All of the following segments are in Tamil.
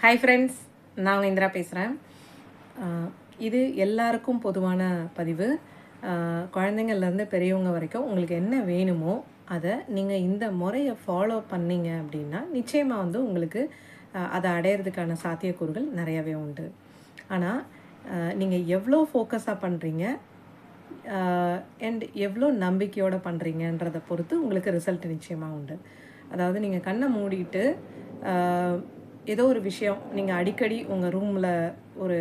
ஹாய் ஃப்ரெண்ட்ஸ் நான் உங்கள் இந்திரா பேசுகிறேன் இது எல்லாருக்கும் பொதுவான பதிவு. குழந்தைங்கள்லேருந்து பெரியவங்க வரைக்கும் உங்களுக்கு என்ன வேணுமோ அதை நீங்கள் இந்த முறையை ஃபாலோ பண்ணீங்க அப்படின்னா நிச்சயமாக வந்து உங்களுக்கு அதை அடையிறதுக்கான சாத்தியக்கூறுகள் நிறையவே உண்டு. ஆனால் நீங்கள் எவ்வளோ ஃபோக்கஸாக பண்ணுறீங்க அண்ட் எவ்வளோ நம்பிக்கையோடு பண்ணுறீங்கன்றதை பொறுத்து உங்களுக்கு ரிசல்ட் நிச்சயமாக உண்டு. அதாவது நீங்கள் கண்ணை மூடிட்டு ஏதோ ஒரு விஷயம் நீங்கள் அடிக்கடி உங்கள் ரூமில் ஒரு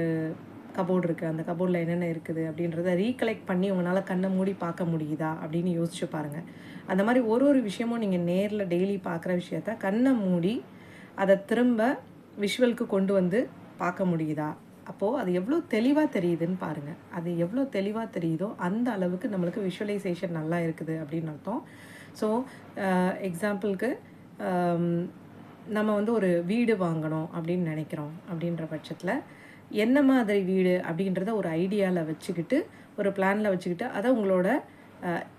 கபோர்டு இருக்குது அந்த கபோர்டில் என்னென்ன இருக்குது அப்படின்றத ரீகலெக்ட் பண்ணி உங்களால் கண்ணை மூடி பார்க்க முடியுதா அப்படின்னு யோசிச்சு பாருங்கள் அந்த மாதிரி ஒரு ஒரு விஷயமும் நீங்கள் நேரில் டெய்லி பார்க்குற விஷயத்த கண்ணை மூடி அதை திரும்ப விஷுவலுக்கு கொண்டு வந்து பார்க்க முடியுதா? அப்போது அது எவ்வளோ தெளிவாக தெரியுதுன்னு பாருங்கள் அது எவ்வளோ தெளிவாக தெரியுதோ அந்த அளவுக்கு நம்மளுக்கு விஷுவலைசேஷன் நல்லா இருக்குது அப்படின்னு அர்த்தம். ஸோ எக்ஸாம்பிளுக்கு uh, நம்ம வந்து ஒரு வீடு வாங்கணும் அப்படின்னு நினைக்கிறோம் அப்படின்ற பட்சத்தில் என்ன மாதிரி வீடு அப்படின்றத ஒரு ஐடியாவில் வச்சுக்கிட்டு ஒரு பிளானில் வச்சுக்கிட்டு அதை உங்களோட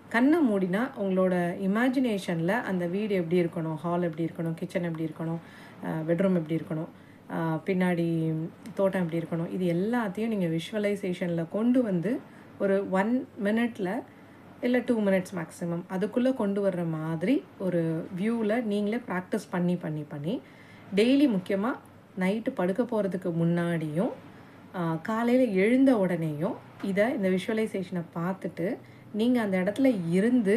கண்ணை மூடினா உங்களோட இமேஜினேஷனில் அந்த வீடு எப்படி இருக்கணும் ஹால் எப்படி இருக்கணும் கிச்சன் எப்படி இருக்கணும் பெட்ரூம் எப்படி இருக்கணும் பின்னாடி தோட்டம் எப்படி இருக்கணும் இது எல்லாத்தையும் நீங்கள் விஷுவலைசேஷனில் கொண்டு வந்து ஒரு ஒன் மினிட்டில் இல்லை டூ மினிட்ஸ் மேக்ஸிமம் அதுக்குள்ளே கொண்டு வர்ற மாதிரி ஒரு வியூவில் நீங்களே ப்ராக்டிஸ் பண்ணி பண்ணி பண்ணி டெய்லி முக்கியமாக நைட்டு படுக்க போகிறதுக்கு முன்னாடியும் காலையில் எழுந்த உடனேயும் இதை இந்த விஷுவலைசேஷனை பார்த்துட்டு நீங்கள் அந்த இடத்துல இருந்து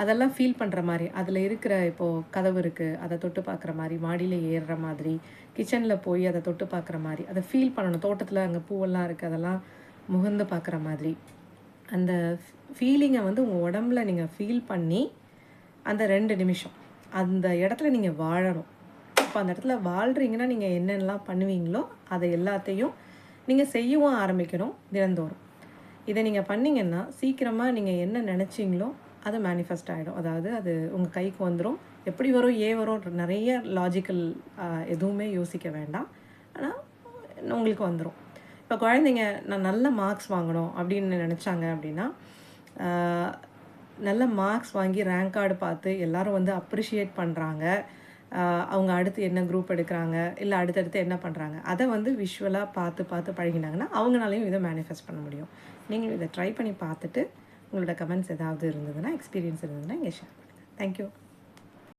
அதெல்லாம் ஃபீல் பண்ணுற மாதிரி அதில் இருக்கிற இப்போது கதவு இருக்குது அதை தொட்டு பார்க்குற மாதிரி மாடியில் ஏறுற மாதிரி கிச்சனில் போய் அதை தொட்டு பார்க்குற மாதிரி அதை ஃபீல் பண்ணணும். தோட்டத்தில் அங்கே பூவெல்லாம் இருக்குது அதெல்லாம் முகந்து பார்க்குற மாதிரி. அந்த ஃபீலிங்கை வந்து உங்கள் உடம்புல நீங்கள் ஃபீல் பண்ணி அந்த ரெண்டு நிமிஷம் அந்த இடத்துல நீங்கள் வாழணும். இப்போ அந்த இடத்துல வாழ்கிறீங்கன்னா நீங்கள் என்னென்னலாம் பண்ணுவீங்களோ அதை எல்லாத்தையும் நீங்கள் செய்யவும் ஆரம்பிக்கணும் தினந்தோறும். இதை நீங்கள் பண்ணீங்கன்னா சீக்கிரமாக நீங்கள் என்ன நினச்சிங்களோ அது மேனிஃபெஸ்ட் ஆகிடும் அதாவது அது உங்கள் கைக்கு வந்துடும் எப்படி வரும் ஏ வரும் நிறைய லாஜிக்கல் எதுவுமே யோசிக்க வேண்டாம். ஆனால் உங்களுக்கு வந்துடும் இப்போ குழந்தைங்க நான் நல்ல மார்க்ஸ் வாங்கணும் அப்படின்னு நினச்சாங்க அப்படின்னா நல்ல மார்க்ஸ் வாங்கி ரேங்க் கார்டு பார்த்து எல்லோரும் வந்து அப்ரிஷியேட் பண்ணுறாங்க அவங்க அடுத்து என்ன குரூப் எடுக்கிறாங்க இல்லை அடுத்தடுத்து என்ன பண்ணுறாங்க அதை வந்து விஷுவலாக பார்த்து பார்த்து பழகினாங்கன்னா அவங்களாலையும் இதை மேனிஃபெஸ்ட் பண்ண முடியும். நீங்களும் இதை ட்ரை பண்ணி பார்த்துட்டு உங்களோட கமெண்ட்ஸ் ஏதாவது இருந்ததுன்னா எக்ஸ்பீரியன்ஸ் இருந்ததுன்னா இங்கே ஷேர் பண்ணுங்கள் தேங்க்யூ